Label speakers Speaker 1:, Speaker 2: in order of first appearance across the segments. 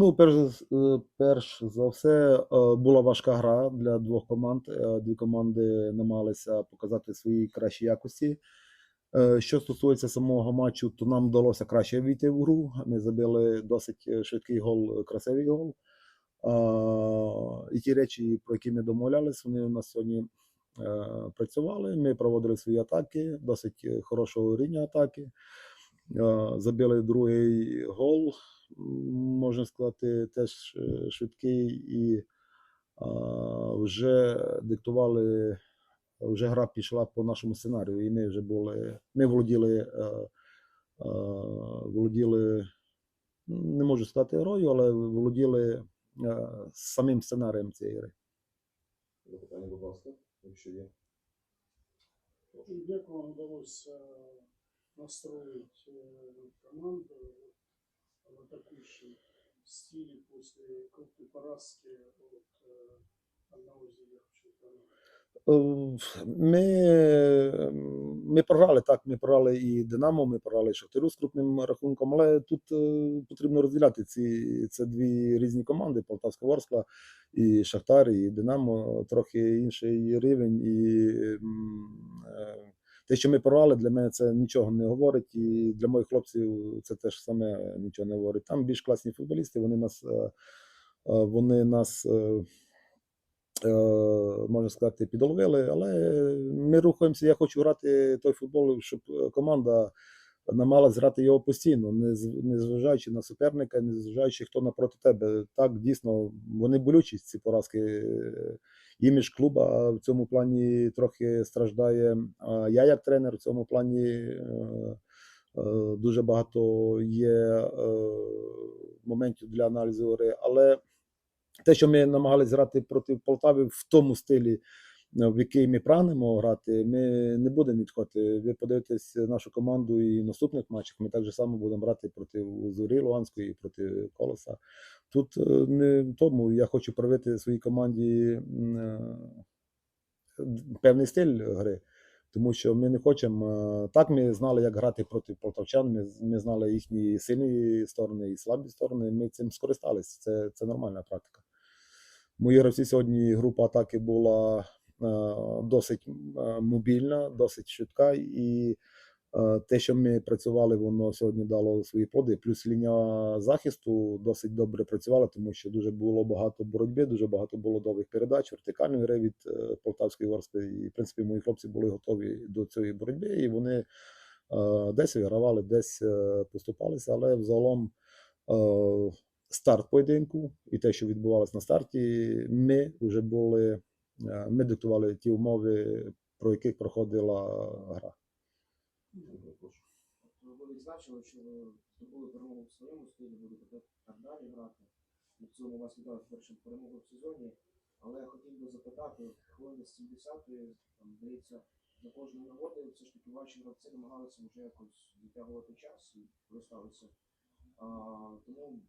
Speaker 1: Ну, перш, е, перш за все, е, була важка гра для двох команд. Е, Дві команди намагалися показати свої кращі якості. Що стосується самого матчу, то нам вдалося краще війти в гру. Ми забили досить швидкий гол, красивий гол. І ті речі, про які ми домовлялись, вони у нас сьогодні працювали. Ми проводили свої атаки, досить хорошого рівня атаки. Забили другий гол, можна сказати, теж е, швидкий і вже диктували, вже гра пішла по нашому сценарію, і ми вже були, ми володіли, е, е, володіли, не можу сказати грою, але володіли самим сценарієм цієї гри.
Speaker 2: Запитання, будь ласка, якщо є.
Speaker 3: Як вам вдалося настроить э, команду в атакующем стиле после крупной поразки от э, одного из лидеров чемпионата?
Speaker 1: Е, Ми, ми програли так. Ми програли і Динамо, ми програли і Шахтарю з крупним рахунком. Але тут потрібно розділяти ці це дві різні команди: Полтавська Ворскла і Шахтар, і Динамо трохи інший рівень. І е, те, що ми порвали, для мене це нічого не говорить. І для моїх хлопців це теж саме нічого не говорить. Там більш класні футболісти. Вони нас е, е, вони нас. е, можна сказати, підоловили, але ми рухаємося. Я хочу грати той футбол, щоб е, команда намагалась грати його постійно, не з- зважаючи на суперника, не зважаючи, хто напроти тебе. Так, дійсно, вони болючі ці поразки. Імідж клуба в цьому плані трохи страждає. Я, як тренер, в цьому плані е, е, дуже багато є е, моментів для аналізу гри. Але те, що ми намагалися грати проти Полтави в тому стилі, е, в який ми прагнемо грати, ми не будемо відходити. Ви подивитесь нашу команду і в наступних матчах. Ми так же само будемо грати проти Зорі Луганської проти Колоса. Тут е, не тому я хочу проявити своїй команді е, певний стиль гри. Тому що ми не хочемо. е, Так, ми знали, як грати проти полтавчан. Ми, ми знали їхні сильні сторони і слабі сторони. Ми цим скористалися. Це, це нормальна практика. Мої гравці сьогодні група атаки була е, досить е, мобільна, досить швидка, і е, те, що ми працювали, воно сьогодні дало свої плоди. Плюс лінія захисту досить добре працювала, тому що дуже було багато боротьби, дуже багато було довгих передач, вертикальної гри від е, Полтавської Ворськи. І, в принципі, мої хлопці були готові до цієї боротьби, і вони е, десь вигравали, десь е, поступалися, але взагалом. е, старт поєдинку і те, що відбувалося на старті, ми вже були, е, ми диктували ті умови, про яких проходила гра.
Speaker 4: Ви відзначили, що ви здобули перемогу в своєму стилі, будете так далі грати. І в цьому вас вітаю першим перемогу в сезоні. Але я хотів би запитати, хвилини з 70-ї, там, здається, за кожної нагоди все ж таки ваші гравці намагалися вже якось відтягувати час і користалися. Тому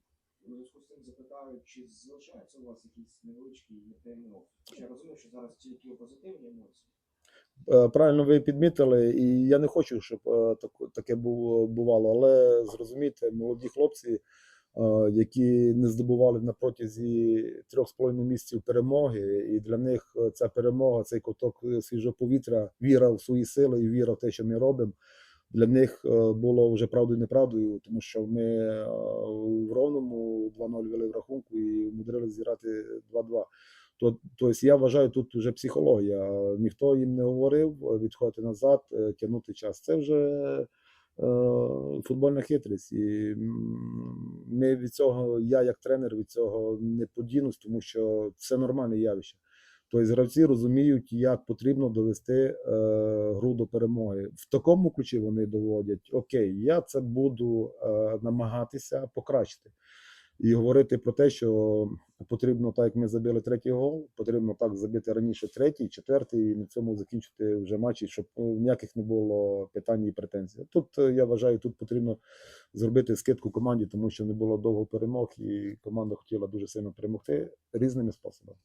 Speaker 4: у зв'язку з цим запитаю, чи залишаються у вас якісь невеличкі опити? Я розумію, що зараз тільки позитивні емоції.
Speaker 1: Е, Правильно ви підмітили, і я не хочу, щоб е, таке бувало, але зрозумійте, молоді хлопці, е, які не здобували на протязі трьох з половиною місяців перемоги, і для них ця перемога, цей ковток е, свіжого повітря, віра в свої сили і віра в те, що ми робимо. Для них е, було вже правдою неправдою, тому що ми в ровному 2-0 вели в рахунку і вмудрилися зіграти 2-2. То, тобто я вважаю, тут вже психологія. Ніхто їм не говорив е, відходити назад, е, тягнути час. Це вже е, футбольна хитрість. І ми від цього, я як тренер від цього не подінусь, тому що це нормальне явище. Тобто гравці розуміють, як потрібно довести е, гру до перемоги. В такому ключі вони доводять: Окей, я це буду е, намагатися покращити. І говорити про те, що потрібно, так як ми забили третій гол, потрібно так забити раніше третій, четвертий, і на цьому закінчити вже матч, і щоб е, ніяких не було питань і претензій. Тут е, я вважаю, тут потрібно зробити скидку команді, тому що не було довго перемог, і команда хотіла дуже сильно перемогти різними способами.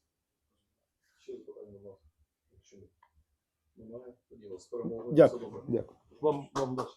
Speaker 2: Ще є питання, будь ласка. Якщо немає, тоді вас з.
Speaker 1: Дякую.
Speaker 2: Все добре.
Speaker 1: Дякую. Вам, вам далі.